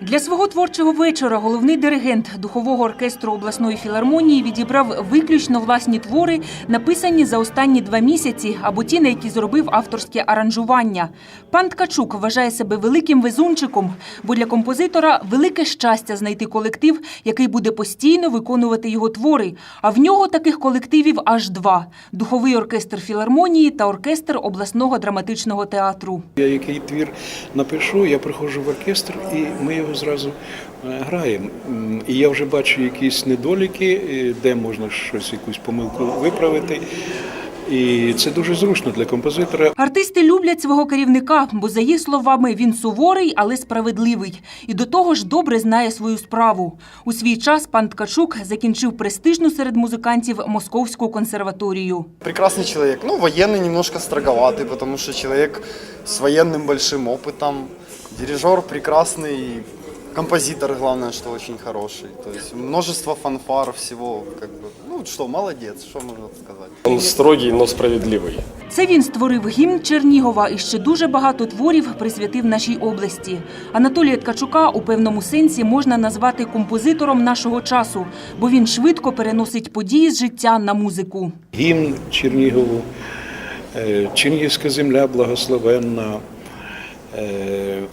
Для свого творчого вечора головний диригент духового оркестру обласної філармонії відібрав виключно власні твори, написані за останні два місяці, або ті, на які зробив авторське аранжування. Пан Ткачук вважає себе великим везунчиком, бо для композитора велике щастя знайти колектив, який буде постійно виконувати його твори. А в нього таких колективів аж два: духовий оркестр філармонії та оркестр обласного драматичного театру. Я який твір напишу, я приходжу в оркестр і ми його зразу е, граємо. М, І я вже бачу якісь недоліки, е, де можна щось, якусь помилку виправити. І це дуже зручно для композитора. Артисти люблять свого керівника, бо за їх словами він суворий, але справедливий. І до того ж добре знає свою справу. У свій час пан Ткачук закінчив престижну серед музикантів Московську консерваторію. Прекрасный человек. Ну, военный немножко строговатый, потому что человек с военным большим опытом. Дирижер прекрасный, композитор, главное, что очень хороший. То есть множество фанфар, всего, как бы, ну что, молодец, что можно сказать. Он строгий, но справедливый. Це він створив гімн Чернігова і ще дуже багато творів присвятив нашій області. Анатолія Ткачука у певному сенсі можна назвати композитором нашого часу, бо він швидко переносить події з життя на музику. Гімн Чернігову, е, Чернігівська земля благословенна, е,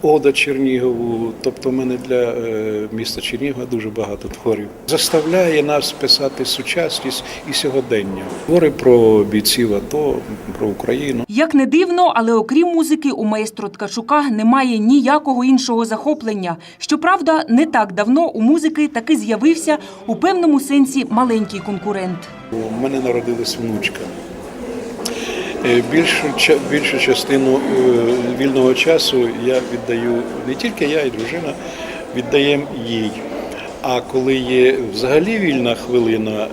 Ода Чернігову. Тобто в мене для е, міста Чернігова дуже багато творів. Заставляє нас писати сучасність і сьогодення. Твори про бійців АТО, про Україну. Як не дивно, але окрім музики, у маестро Ткачука немає ніякого іншого захоплення. Щоправда, не так давно у музики таки з'явився у певному сенсі маленький конкурент. У мене народилась внучка. Е, Більшу, більшу частину е, вільного часу я віддаю не тільки я, і дружина віддаємо їй. А коли є взагалі вільна хвилина, е,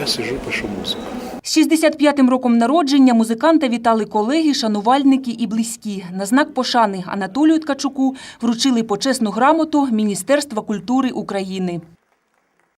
я сижу, пишу музику. З 65-м роком народження музиканта вітали колеги, шанувальники і близькі. На знак пошани Анатолію Ткачуку вручили почесну грамоту Міністерства культури України.